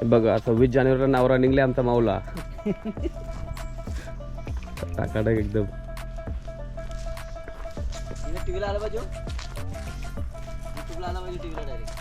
हे बघा सव्वीस जानेवारीला नावरा निघले आमचा माऊला. टाकाटक एकदम. टीव्हीला आला पाहिजे युट्यूबला आला पाहिजे टीव्हीला डायरेक्ट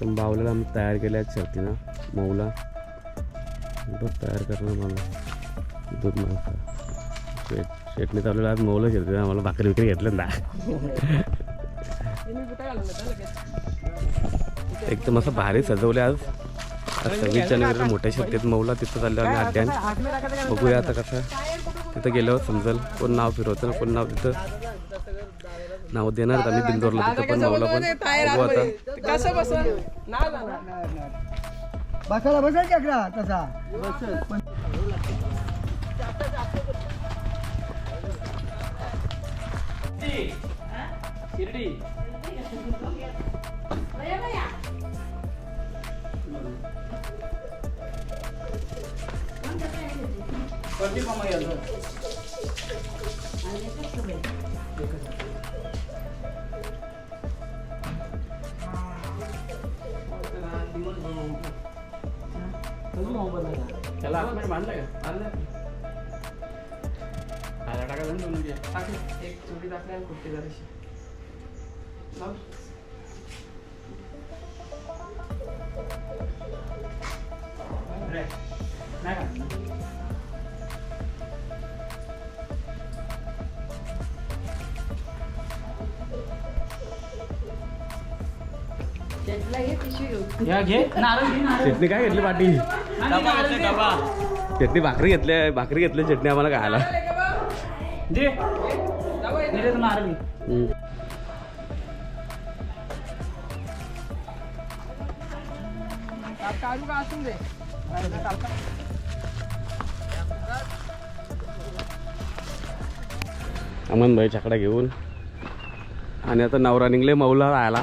पण बावल्याला आम्ही तयार केल्या आहेत शर्तीनं मऊला. बघ तयार करणार मला दूध माणसा शेट शेटने चालवलं आज मऊला शर्ती आम्हाला भाकरी विकरी घेतलं ना एकदम असं भारी सजवले आज. आज सव्वीस जानेवारीला मोठ्या शर्तीत मऊला तिथं चाललं आम्ही अड्ड्यान बघूया आता कसं. तिथं गेल्यावर समजेल. कोण नाव फिरवतं ना कोण नाव तिथं. नाव देणार आम्ही बिंदोरला. तिथं पण मऊला पण. बघू आता. कसं बसन नाही जाणार बसायला बसेल कधी कमाई तसा त्याला आपण बांधलं का? बांधलं. आला टाका ना दोन एक चुकी टाकली आणि कुठे जराशी या घे. नारळ घे नारळ. चटणी काय घेतली पाटी चटणी भाकरी घेतली भाकरी घेतली चटणी आम्हाला खायला. दे. दे तू नारळ घे. हम्म. काढू का असून दे. अमन भाई छकडा घेऊन. आणि आता नवरा निघले मऊला राहायला.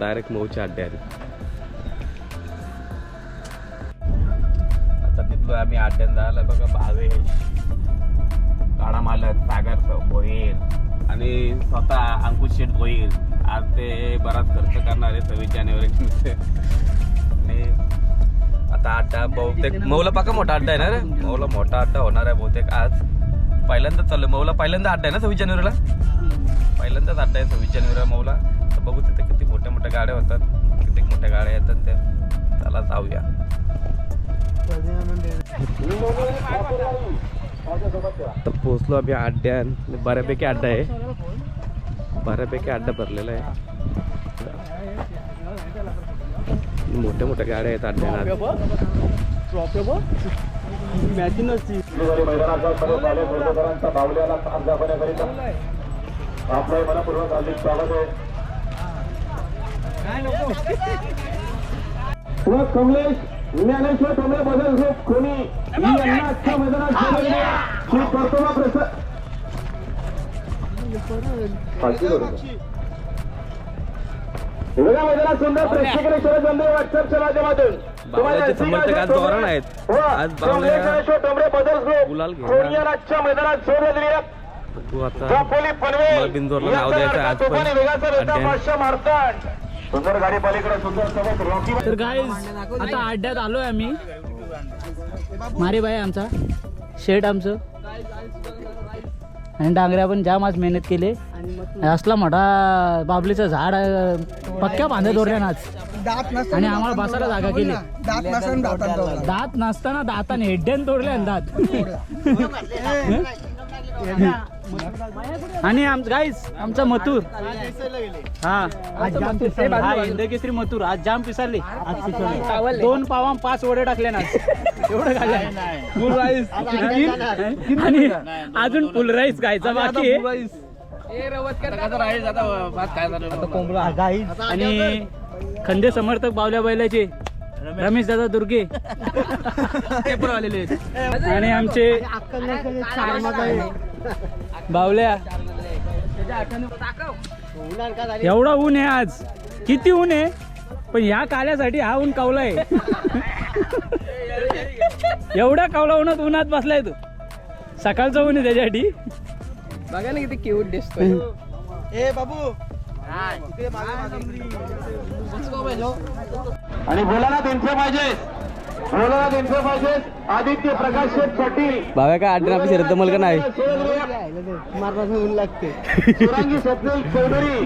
डायरेक्ट मऊच्या अड्ड्यात आता निघलो आम्ही अड्ड्यात जायला बघा भावेश काळा मालक सागर भोईर आणि स्वतः अंकुश शेठ भोईर आज ते बराच खर्च करणार आहे सव्वीस जानेवारी. आणि आता अड्डा बहुतेक मऊला पाका मोठा अड्डा आहे ना रे? मऊला मोठा अड्डा होणार आहे बहुतेक आज. पहिल्यांदाच चालू मऊला पहिल्यांदा अड्डा आहे ना सव्वीस जानेवारीला? पहिल्यांदाच अड्डा आहे सव्वीस जानेवारीला मऊला. तर बघू तिथे किती मोठ्या मोठ्या गाड्या होतात किती मोठ्या गाड्या येतात त्या. चला जाऊया. तर पोचलो आम्ही अड्ड्यान बऱ्यापैकी अड्डा आहे. बऱ्यापैकी अड्डा भरलेला आहे. मोठ्या मोठ्या गाड्या आहेत अड्ड्यात. मॅचिंग नसती कमलेश ज्ञानेश्वर कमले बदल ग्रुप कोणी यांना आजच्या मैदानात. श्री कर्तव्य प्रसाद वेगळ्या मैदानात सुंदर प्रेक्षकांनी शरद बंधू व्हॉट्सअपच्या माध्यमातून बावळ्याचे समर्थक आज धोरण आहेत. आज बावळ्या ज्ञानेश्वर कमले बदल ग्रुप गुलाल घेणार. कोणी यांना आजच्या मैदानात सोडले तू आता दापोली पनवेल मला बिंदोरला नाव द्यायचं आहे आज पण. तुफानी वेगाचा रस्ता अड्ड्यात. पाचशे मारताड सुंदर गाडी पलीकडे सुंदर सोबत रॉकी तर गाईज आता अड्ड्यात आलोय आम्ही. मारे बाई आमचा. शेट आमचं. आणि डांगऱ्या पण जाम आज मेहनत केली. असला मोठा बाबलीचं झाड पक्क्या बांधत ओरल्या आज. आणि आम्हाला बसायला जागा केली. दात नसताना. दात नसताना दाताने हेड्यान तोडले दात. आणि आम गाईज आमचा मथुर हा हा इंदकेसरी मथुर आज जाम पिसारले दोन पावा पाच वडे टाकले ना एवढं खाल्लं फुल राईस आणि अजून फुल राईस खायचा बाकी आहे. आणि खंदे समर्थक बावल्या बैलाचे रमेश दादा दुर्गे ते पण आलेले आहेत आणि आमचे बावल्या. एवढा ऊन आहे आज. किती ऊन आहे? पण ह्या काल्यासाठी हा ऊन कावलाय. एवढा कावला उन्हात उन्हात बसलाय तू. सकाळचं ऊन आहे त्याच्यासाठी. बघा ना किती क्यूट दिसतोय. ए बाबू. आणि पाहिजे बोलायला त्यांचे पाहिजे. आदित्य प्रकाश शेठ पाटील. बाबा काय आठ आपली शरद मल का नाही?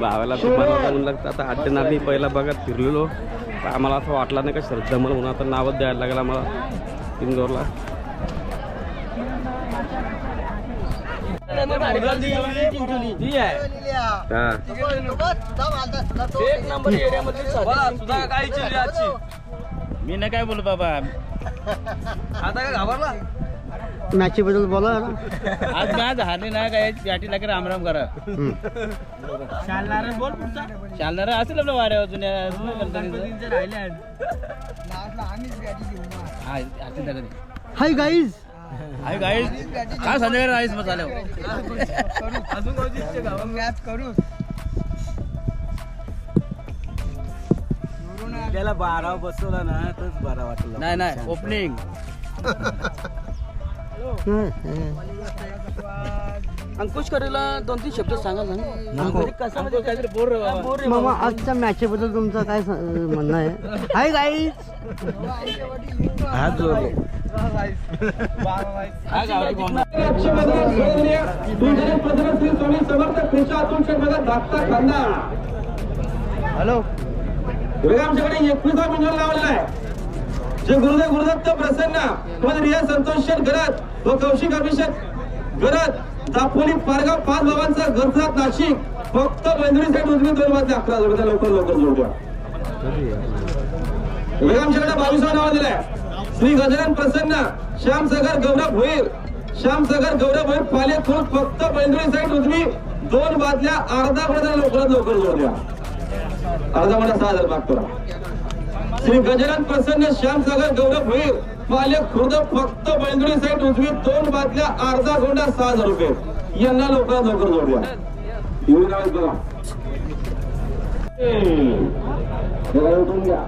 भावाला तुम्हाला म्हणून लागतं. आता अड्डे आम्ही पहिला बघत फिरलेलो. आम्हाला असं वाटलं नाही का श्रद्धामल म्हणून आता नावच द्यायला लागलं आम्हाला. इंदोरला. एक नंबर एरियामध्ये मी नाही काय बोलू बाबा? आता काय घाबरला? मॅची बद्दल बोला आज मॅच हारली नाही काय? बॅटी लागेल रामराम करा? चालणार बोल चालणार असेल जुन्या. हा, असेल त्याला ते. हाय गाईज आहे गाईस काय संध्याकाळी राहीस मग झाल्यावर मॅच करू. त्याला बारा बसवला ना तोच बारा वाटला. नाही नाही ओपनिंग अंकुश करेला दोन तीन शब्द सांगा कसं म्हणजे काहीतरी बोर रे बाबा. बोर रे मामा. आजच्या मॅच बद्दल तुमचं काय स- म्हणणं आहे? हाय गाईज खांदा हॅलो. बघा आमच्याकडे एकविसा मिनट लावलेला आहे. जे गुरुदेव गुरुदत्त प्रसन्न रिया संतोष शेठ घरात व कौशिक अभिषेक घरात दापोली पारगाव पाच बाबांचा घरचा नाशिक फक्त बेंदुरी साईड उजवी दोन वाजले अकरा जोड्या लवकर लवकर जोड्या बघा आमच्याकडे बावीसवा नाव दिलाय. श्री गजानन प्रसन्न श्याम सागर गौरव भोईर श्याम सागर गौरव भोईर पाले खोल फक्त बेंदुरी साईड उजवी दोन बादल्या अर्धा पर्यंत लवकरात लवकर जोड्या अर्धा म्हणा सहा हजार मागतो श्री गजानन प्रसन्न श्याम सागर गौरव भोईर पाले खुर्द फक्त बेंदुरी साईड उजवी दोन बादल्या अर्धा गोंडा सहा हजार रुपये. यांना लवकरात लवकर जोडूया येऊन नाव आहेत बघा उठून घ्या.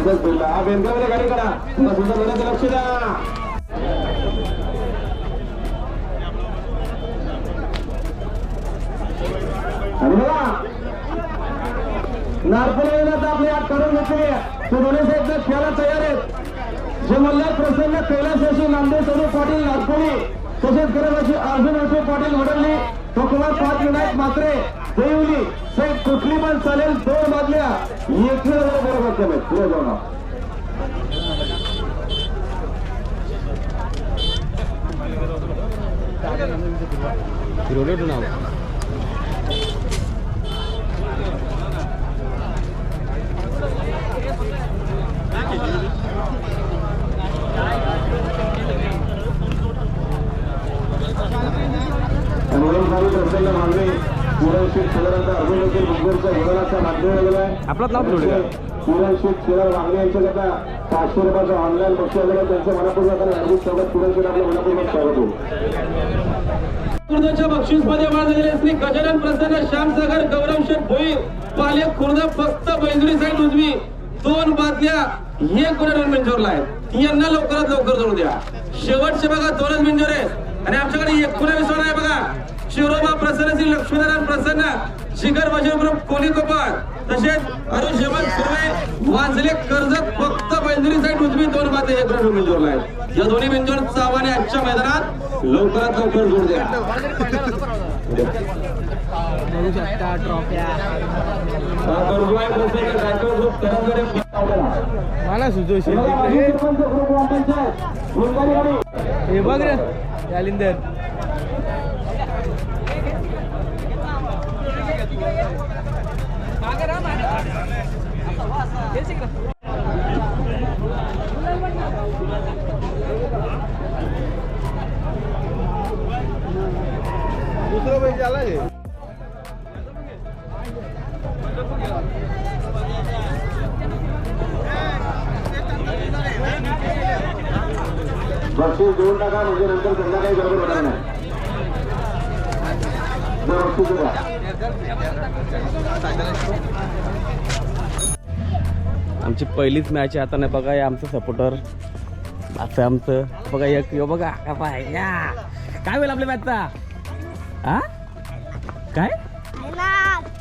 पंकज बिर्ला हा बेंद्रामध्ये गाडी करा सुद्धा लक्ष द्या बघा आपली आत काढून घेतली दोन्ही खेळायला तयार आहेत जे मल्हार प्रसन्न कैलासाशी नामदेव सोनू पाटील नागपुरी तसेच अशी अर्जुन अशोक पाटील वडलली तो कुमार पाच विनायक मात्रे देवली साहेब कुठली पण चालेल दोन बादल्या एकशे बरोबर कमी पुढे जाऊन प्रसन्न विधानाचा माध्यम लागला आहे. आपलाच नाव यांच्याकरता पाचशे रुपयाचं ऑनलाईन बक्षीस आलेलं आहे. त्यांचं मनापूर्वक आणि हार्दिक स्वागत. सुरक्षित आपलं मनापूर्वक स्वागत होईल. खुर्दच्या बक्षीसमध्ये झालेले श्री गजानन प्रसन्न श्यामसागर गौरव शेठ भोईर पाले खुर्द फक्त साईड उजवी. दोन बादल्या एक गुन्हा दोन बेंचवरला आहेत? यांना लवकरात लवकर जोडू द्या. शेवटचे बघा दोनच बेंचवर आहेत आणि आमच्याकडे एकोणावीस वर आहे बघा. शिवरोबा प्रसन्न श्री लक्ष्मीनारायण प्रसन्न शिखर बजाव ग्रुप कोली कोपार तसेच अरुण शेवंत सुर्वे वाजले कर्जत फक्त बैंदुरी साईड उजवी दोन एक गुन्हा दोन बेंचवरला आहेत. या दोन्ही बेंचवर चावाने आजच्या मैदानात लवकरात लवकर जोड द्या. मला सुचवशील हे बघ रे जालिंदर बक्षीस देऊन टाका म्हणजे नंतर त्यांना काही गडबड होणार नाही. बक्षीस आमची पहिलीच मॅच आहे. आता नाही बघा हे आमचं सपोर्टर असं आमचं बघा एक यो बघा का पाय या. काय होईल आपल्या मॅचचा हा? काय?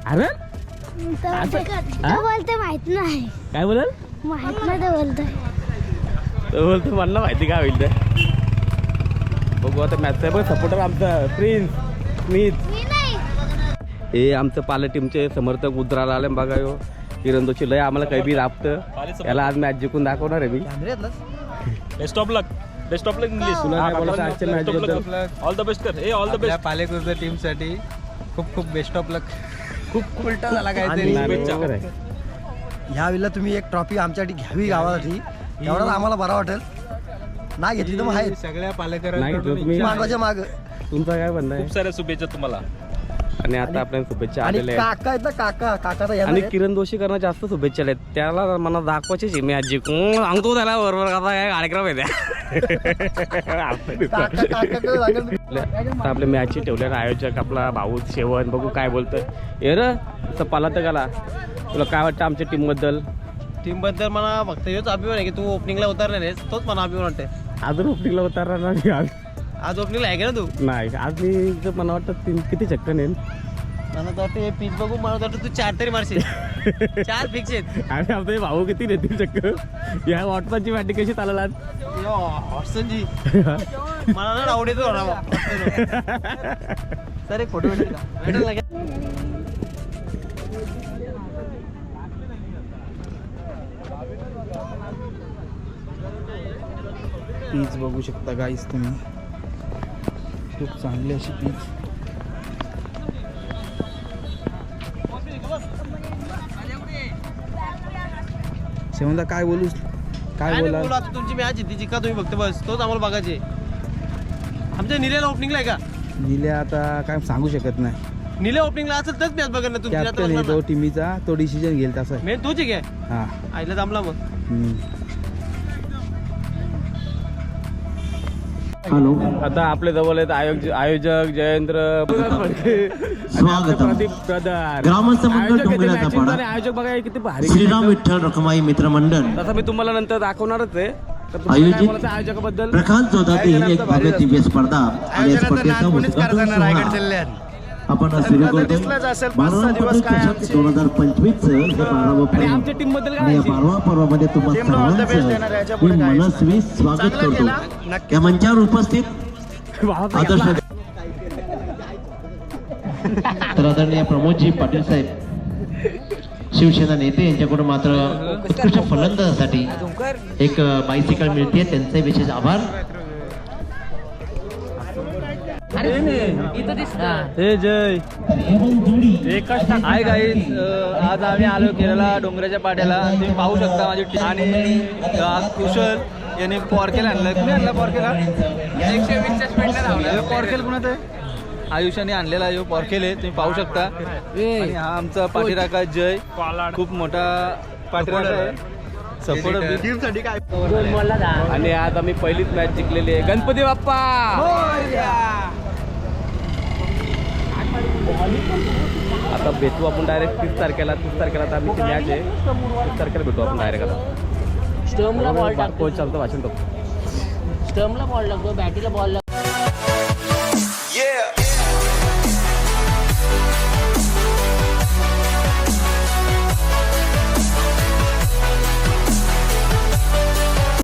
अरे? बोलते माहीत नाही. काय बोलाल? माहीत नाही ते बोलतोय. तो बोलतो मला माहिती काय होईल ते. बघू आता मॅच आहे. बघ सपोर्टर आमचा प्रिन्स स्मिथ हे आमचं पाले टीमचे समर्थक उतरायला आले बघा यो. दोशी लय आम्हाला काही बी राबतं. याला आज मॅच जिंकून दाखवणार आहे मी. Best of luck best of luck English तुला काय बोलायचं? आजच्या मॅच बद्दल. ऑल द बेस्ट कर. ए ऑल द बेस्ट पालेकुर्द टीमसाठी खूप खूप बेस्ट ऑफ लक खूप उलटा झाला आहे. ह्या वेळेला तुम्ही एक ट्रॉफी आमच्यासाठी घ्यावी गावासाठी. एवढाच आम्हाला बरं वाटेल. नाही घेतली तर मग आहे सगळ्या तुम्ही मांडवाच्या माग. तुमचं काय म्हणणं आहे? खूप साऱ्या शुभेच्छा तुम्हाला. आणि आता आपल्या शुभेच्छा आणि आलेल्या आहेत. काका आहेत ना काका काका तर येणार आणि आहेत. किरण जास्त शुभेच्छा आहेत त्याला मला दाखवायचीच आहे मी आज जिंकून सांगतो त्याला बरोबर कसा काय कार्यक्रम आहे काका त्या लागेल. आता आपल्या मॅचची ठेवल्या आयोजक आपला भाऊ शेवण बघू काय बोलतोय ये र तर पाला तर गाला तुला काय वाटतं आमच्या टीमबद्दल टीमबद्दल मला फक्त हेच अभिमान आहे की तू ओपनिंगला उतरणार आहेस तोच मला अभिमान वाटतंय. अजून ओपनिंगला उतरणार नाही. आज आज ओपनिंगला आहे का ना तू? नाही आज मी इथं मला वाटतं तीन किती चक्कर नेन मला तर वाटतं हे पीच बघू मला तर वाटतं तू चार तरी मारशील. चार फिक्स आहेत. आणि आपले भाऊ किती नेतील चक्कर? या वॉटपाची बॅटिंग कशी चालला हॉटसनजी मला ना आवड येतो सर एक फोटो भेटेल का? भेटेल ना का? पीच बघू शकता गाईस तुम्ही. खूप चांगली अशी पीच. शेवंता काय बोलू काय बोला बोलू आता तुमची मॅच आहे ती जिंका तुम्ही फक्त बस तोच आम्हाला बघायचे. आमच्या निलेला ओपनिंगला आहे का? दिल्या आता काय सांगू शकत नाही. निले ओपनिंगला असेल तरच मॅच बघणार तुमची कॅप्टन आहे तो टीमीचा तो डिसिजन घेईल तसा. मेन तोच आहे काय? हा. आईला जमला मग. हम्म. आता आपल्या जवळ आहेत आयोजक आयोजक जयेंद्र. स्वागतम. प्रदीप प्रधान ग्रामस्थ मंडळ आयोजक किती डोंगराचा matches पाडा. आणि आयोजक बघा हे किती भारी श्रीराम विठ्ठल रखमाई मित्रमंडळ तसं मी तुम्हाला नंतर दाखवणारच आहे. तर तुम्हाला काय आयोजित बोलायचं आयोजकाबद्दल? प्रखात चौदातील एक भव्य दिव्य स्पर्धा. आणि या स्पर्धेचा उद्घाटन सोहळा आपण सुरू करतो बारावा पदक चषक दोन हजार पंचवीस हे बारावं पर्व या? बारावा पर्वामध्ये तुम्हा सर्वांचं मी मनस्वी स्वागत करतो. या मंचावर उपस्थित आदर्श. तर आदरणीय प्रमोदजी पाटील साहेब शिवसेना नेते यांच्याकडून मात्र उत्कृष्ट फलंदाजासाठी एक बायसिकल मिळते त्यांचे विशेष आभार. हे जय. हाय गाईज आज आम्ही आलो केरळला डोंगराच्या पाट्याला. तुम्ही पाहू शकता माझी टीम आणि कुशल याने पॉर्केल आणलं. कुणी आणला पॉर्केला एकशे वीसच्या स्पीडला धावला. पॉर्केल कुणाचा आहे? आयुष्याने आणलेला आहे पॉर्केल आहे. तुम्ही पाहू शकता. आणि हा आमचा पाठीराखा जय. खूप मोठा पाठीराखा आहे. सपोर्ट टीमसाठी काय? आणि आज आम्ही पहिलीच मॅच जिंकलेली आहे. गणपती बाप्पा! आता भेटू आपण डायरेक्ट तीस तारखेला तीस तारखेला आता आमची मॅच आहे. तीस तारखेला भेटू आपण डायरेक्ट आता. स्टर्मला बॉल कोच चालतं भाषण करतो. स्टर्मला बॉल लागतो बॅटीला बॉल